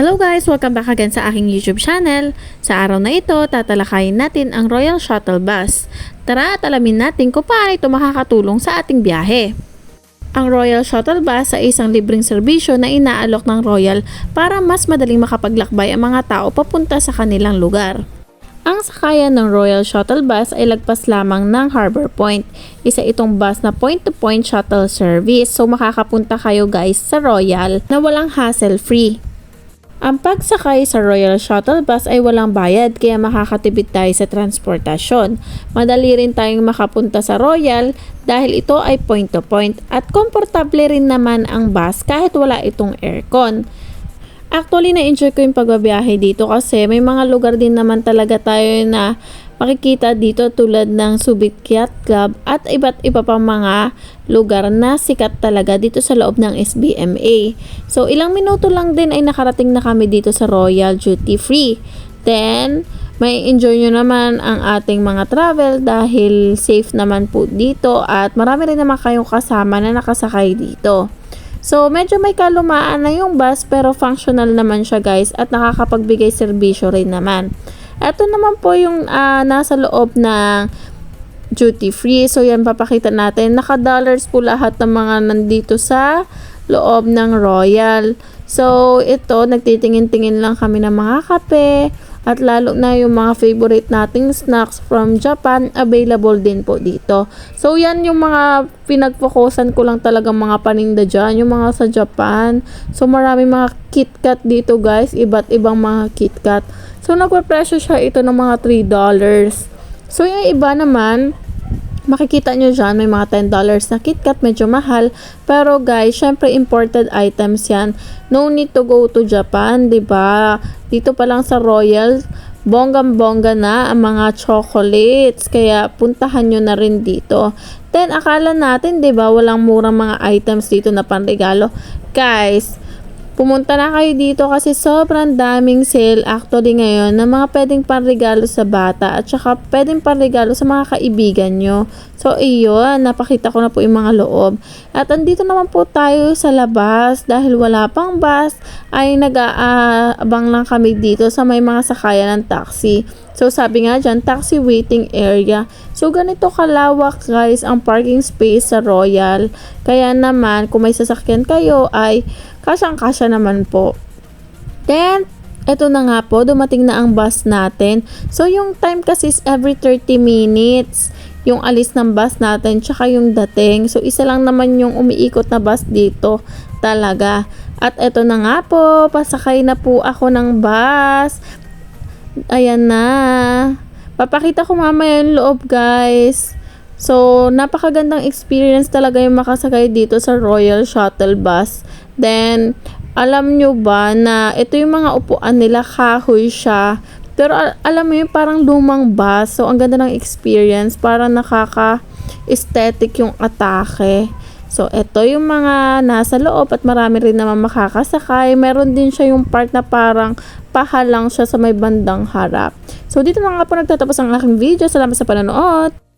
Hello guys! Welcome back again sa aking YouTube channel. Sa araw na ito, tatalakayin natin ang Royal Shuttle Bus. Tara at alamin natin kung paano ito makakatulong sa ating biyahe. Ang Royal Shuttle Bus ay isang libreng serbisyo na inaalok ng Royal para mas madaling makapaglakbay ang mga tao papunta sa kanilang lugar. Ang sakayan ng Royal Shuttle Bus ay lagpas lamang ng Harbor Point. Isa itong bus na point-to-point shuttle service so makakapunta kayo guys sa Royal na walang hassle-free. Ang pagsakay sa Royal Shuttle Bus ay walang bayad kaya makakatipid tayo sa transportasyon. Madali rin tayong makapunta sa Royal dahil ito ay point-to-point at komportable rin naman ang bus kahit wala itong aircon. Actually, na-enjoy ko yung pagbabiyahe dito kasi may mga lugar din naman talaga tayo na makikita dito tulad ng Subic Yacht Club at iba't iba pang mga lugar na sikat talaga dito sa loob ng SBMA. So, ilang minuto lang din ay nakarating na kami dito sa Royal Duty Free. Then, may enjoy nyo naman ang ating mga travel dahil safe naman po dito at marami rin naman kayong kasama na nakasakay dito. So, medyo may kalumaan na yung bus pero functional naman siya guys at nakakapagbigay serbisyo rin naman. Ito naman po yung ah, nasa loob ng duty free. So, yan papakita natin. Naka-dollars po lahat ng mga nandito sa loob ng Royal. So, ito, nagtitingin-tingin lang kami ng mga kape. At lalo na yung mga favorite nating snacks from Japan, available din po dito. So, yan yung mga pinagfokusan ko lang talaga mga paninda dyan, yung mga sa Japan. So, marami mga KitKat dito guys, iba't ibang mga KitKat. So, nagpa-presyo siya ito ng mga $3. So, yung iba naman, makikita nyo dyan, may mga $10 na KitKat, medyo mahal. Pero guys, syempre imported items yan. No need to go to Japan, ba Dito pa lang sa Royal, bonggang-bongga na ang mga chocolates. Kaya puntahan nyo na rin dito. Then, akala natin, ba walang murang mga items dito na panregalo. Guys, Pumunta na kayo dito kasi sobrang daming sale actually ngayon na mga pwedeng panregalo sa bata at saka pwedeng panregalo sa mga kaibigan nyo. So, iyon, napakita ko na po yung mga loob. At andito naman po tayo sa labas dahil wala pang bus ay nag-aabang lang kami dito sa may mga sakayan ng taxi. So, sabi nga dyan, taxi waiting area. So, ganito kalawak guys ang parking space sa Royal. Kaya naman, kung may sasakyan kayo ay kasyang-kasya naman po. Then, eto na nga po, dumating na ang bus natin. So, yung time kasi is every 30 minutes yung alis ng bus natin tsaka yung dating. So, isa lang naman yung umiikot na bus dito talaga. At eto na nga po, pasakay na po ako ng bus. Ayan na. Papakita ko mamaya yung loob, guys. So, napakagandang experience talaga yung makasakay dito sa Royal Shuttle Bus. Then, alam nyo ba na ito yung mga upuan nila, kahoy siya. Pero al- alam mo yung parang lumang bus. So, ang ganda ng experience. Parang nakaka-aesthetic yung atake. So, ito yung mga nasa loob at marami rin naman makakasakay. Meron din siya yung part na parang pahalang siya sa may bandang harap. So, dito na nga po nagtatapos ang aking video. Salamat sa panonood!